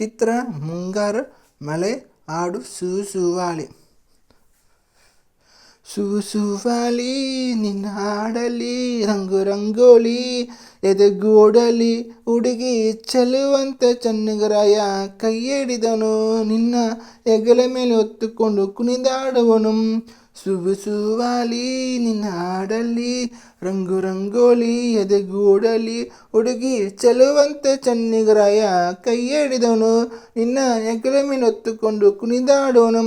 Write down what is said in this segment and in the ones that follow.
ಚಿತ್ರ, ಮುಂಗಾರು, ಮಳೆ, ಹಾಡು, ಸೂಸುವಾಲಿ. ಸೂಸುವಾಲಿ, ನಿನ್ನ ಹಾಡಲಿ ರಂಗು ರಂಗೋಲಿ ಎದೆಗೂಡಲಿ ಹುಡುಗಿ ಚೆಲುವಂತೆ ಚನ್ನಗರಾಯ ಕೈ ಹಿಡಿದನು ನಿನ್ನ ಹೆಗಲ ಮೇಲೆ ಹೊತ್ತುಕೊಂಡು ಕುಣಿದಾಡುವನು. ಸುಬುಸುವಾಲಿ ನಿನ್ನ ರಂಗು ರಂಗೋಲಿ ಎದೆಗೂಡಲಿ, ಹುಡುಗಿ ಚೆಲುವಂತ ಚನ್ನಿಗರಾಯ ಕೈ ಹಿಡಿದವನು ನಿನ್ನ ಹೆಗಲ ಕುಣಿದಾಡೋನು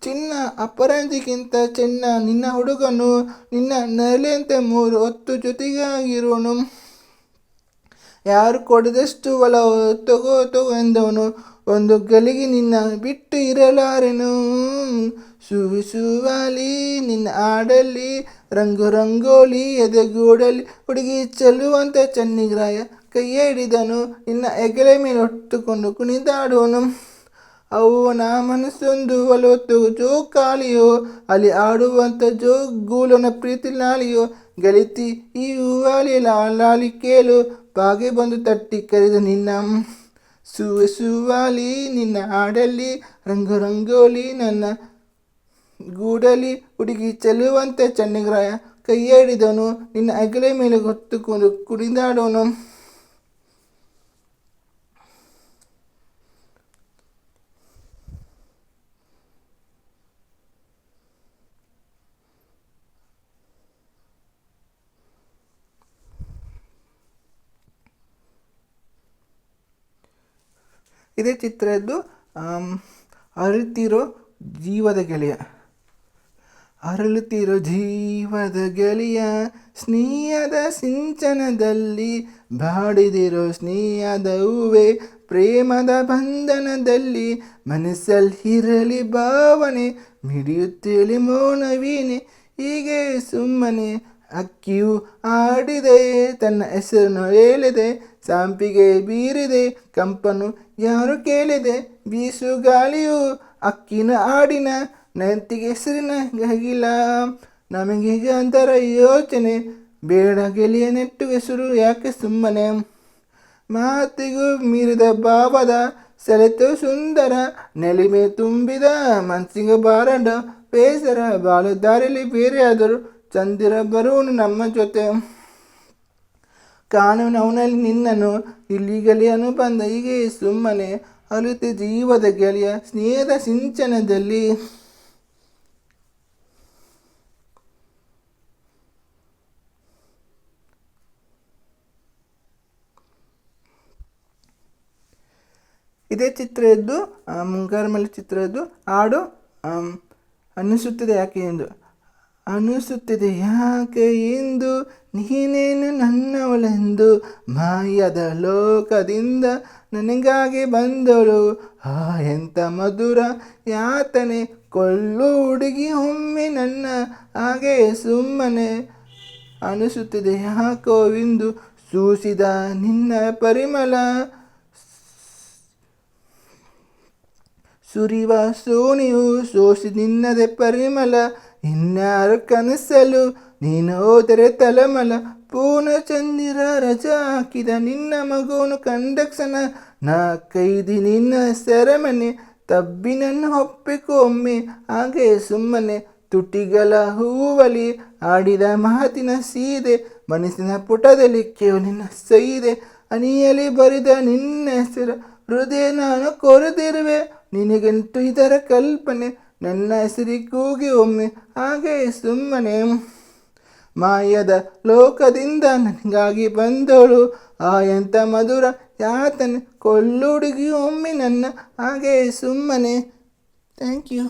ಚಿನ್ನ ಅಪರಾಧಿಗಿಂತ ಚೆನ್ನ ನಿನ್ನ ಹುಡುಗನು, ನಿನ್ನ ನೆಲೆಯಂತೆ ಮೂರು ಹೊತ್ತು ಜೊತೆಗಾಗಿರೋನು ಯಾರು ಕೊಡದಷ್ಟು ಒಲವು, ತಗೋ ತಗೋ ಎಂದವನು. ಒಂದು ಗಳಿಗೆ ನಿನ್ನ ಬಿಟ್ಟು ಇರಲಾರೆನು? ಸುವಾಲಿ ನಿನ್ನ ಆಡಲಿ ರಂಗು ರಂಗೋಲಿ ಎದೆಗೂಡಲಿ, ಹುಡುಗಿ ಚೆಲ್ಲುವಂತ ಚನ್ನಿಗ್ರಾಯ ಕೈ ಹಿಡಿದನು ನಿನ್ನ ಎಗಲೆ ಮೇಲೆ ಹೊಟ್ಟುಕೊಂಡು ಕುಣಿದಾಡುವನು. ಅವನ ಮನಸ್ಸೊಂದು ಒಲವತ್ತು ಜೋಕಾಲಿಯೋ ಅಲ್ಲಿ ಆಡುವಂಥ ಜೋಗೂಲನ ಪ್ರೀತಿ ಲಾಲಿಯೋ, ಗೆಳತಿ ಈ ಹೂವಾಲಿ ಲಾಲಾಲಿ ಕೇಳು, ಬಾಗೆ ಬಂದು ತಟ್ಟಿ ಕರೆದು ನಿನ್ನ ಸುವ ಸುವಾಲಿ ನಿನ್ನ ಆಡಲಿ ರಂಗು ರಂಗೋಲಿ ನನ್ನ ಗೂಡಲಿ ಹುಡುಗಿ ಚೆಲ್ಲುವಂತೆ ಚನ್ನಗ್ರಾಯ ಕೈಯಾಡಿದವನು ನಿನ್ನ ಅಗಲೆ ಮೇಲೆ ಹೊತ್ತುಕೊಂಡು ಕುಡಿದಾಡೋನು ಇದೇ ಚಿತ್ರದ್ದು ಅರಿತಿರೋ ಜೀವದ ಗೆಳೆಯ. ಅರಳುತ್ತಿರೋ ಜೀವದ ಗೆಳೆಯ ಸ್ನೇಹದ ಸಿಂಚನದಲ್ಲಿ ಬಾಡಿದಿರೋ ಸ್ನೇಹದ ಹೂವೆ ಪ್ರೇಮದ ಬಂಧನದಲ್ಲಿ ಮನಸ್ಸಲ್ಲಿರಲಿ ಭಾವನೆ, ಮಿಡಿಯುತ್ತೇಳಿ ಮೌನವೀನೆ, ಹೀಗೆ ಸುಮ್ಮನೆ ಅಕ್ಕಿಯು ಆಡಿದೆ, ತನ್ನ ಹೆಸರನ್ನು ಹೇಳಿದೆ, ಸಾಂಪಿಗೆ ಬೀರಿದೆ ಕಂಪನು ಯಾರು ಕೇಳಿದೆ? ಬೀಸು ಗಾಳಿಯು ಅಕ್ಕಿನ ಆಡಿನ ನೆಂತಿಗೆ ಹೆಸರಿನ ಗಗಿಲ ನಮಗೀಗ ಅಂತರ ಯೋಚನೆ, ಬೇಡ ಗೆಲಿಯ ನೆಟ್ಟು ಹೆಸರು ಯಾಕೆ ಸುಮ್ಮನೆ? ಮಾತಿಗೂ ಮೀರಿದ ಭಾವದ ಸೆಳೆತು ಸುಂದರ ನೆಲಿಮೆ ತುಂಬಿದ ಮನಸ್ಸಿಗೆ ಬಾರಡ. ಬೇಸರ ಬಾಳು ದಾರಿಯಲ್ಲಿ ಬೇರೆಯಾದರೂ ಚಂದಿರ ಬರುವನು ನಮ್ಮ ಜೊತೆ. ಕಾನೂನು ಅವನಲ್ಲಿ ನಿನ್ನನು ಇಲ್ಲಿ ಅನುಬಂಧ ಹೀಗೆ ಸುಮ್ಮನೆ ಅಲುತೆ ಜೀವದ ಗೆಳೆಯ ಸ್ನೇಹದ ಸಿಂಚನದಲ್ಲಿ. ಇದೇ ಚಿತ್ರ ಇದ್ದು ಮುಂಗಾರು ಮಳೆ ಚಿತ್ರ ಇದ್ದು ಹಾಡು ಅನ್ನಿಸುತ್ತದೆ ಯಾಕೆ ಎಂದು. ಅನಿಸುತ್ತಿದೆ ಯಾಕೆ ಇಂದು ನೀನೇನು ನನ್ನವಳೆಂದು? ಮಾಯದ ಲೋಕದಿಂದ ನನಗಾಗಿ ಬಂದಳು. ಆ ಎಂತ ಮಧುರ ಯಾತನೆ. ಕೊಳ್ಳು ಹುಡುಗಿ ಒಮ್ಮೆ ನನ್ನ ಹಾಗೆ ಸುಮ್ಮನೆ ಅನಿಸುತ್ತಿದೆ ಯಾಕೋ ಇಂದು? ಸೂಸಿದ ನಿನ್ನ ಪರಿಮಳ ಸುರಿವ ಸೋನಿಯು ಸೋಸಿ ನಿನ್ನದೆ ಪರಿಮಳ ಇನ್ಯಾರು ಕನಸಲು ನೀನು ಹೋದರೆ ತಲಮಲ. ಪೂರ್ಣ ಚಂದಿರ ರಜಾ ಹಾಕಿದ ನಿನ್ನ ಮಗುವನು ಕಂಡಕ್ಷಣ ನಾ ಕೈದಿ ನಿನ್ನ ಸೆರೆಮನೆ, ತಬ್ಬಿನನ್ನು ಒಪ್ಪಿಕೊಮ್ಮೆ ಹಾಗೆ ಸುಮ್ಮನೆ ತುಟಿಗಳ ಹೂವಲಿ ಆಡಿದ ಮಾತಿನ ಸೀದೆ. ಮನಸ್ಸಿನ ಪುಟದಲ್ಲಿ ಕೇಳು ನಿನ್ನ ಸೈದೆ. ಅನಿಯಲಿ ಬರಿದ ನಿನ್ನ ಹೆಸರು. ಹೃದಯ ನಾನು ಕೊರೆದಿರುವೆ. ನಿನಗಂತೂ ಇದರ ಕಲ್ಪನೆ. ನನ್ನ ಹೆಸರಿಗೆ ಕೂಗಿ ಒಮ್ಮೆ ಹಾಗೆ ಸುಮ್ಮನೆ. ಮಾಯದ ಲೋಕದಿಂದ ನನಗಾಗಿ ಬಂದಳು. ಆ ಎಂಥ ಮಧುರ ಯಾತನೆ, ಕೊಳ್ಳುಡುಗಿ ಒಮ್ಮೆ ನನ್ನ ಹಾಗೆ ಸುಮ್ಮನೆ. Thank you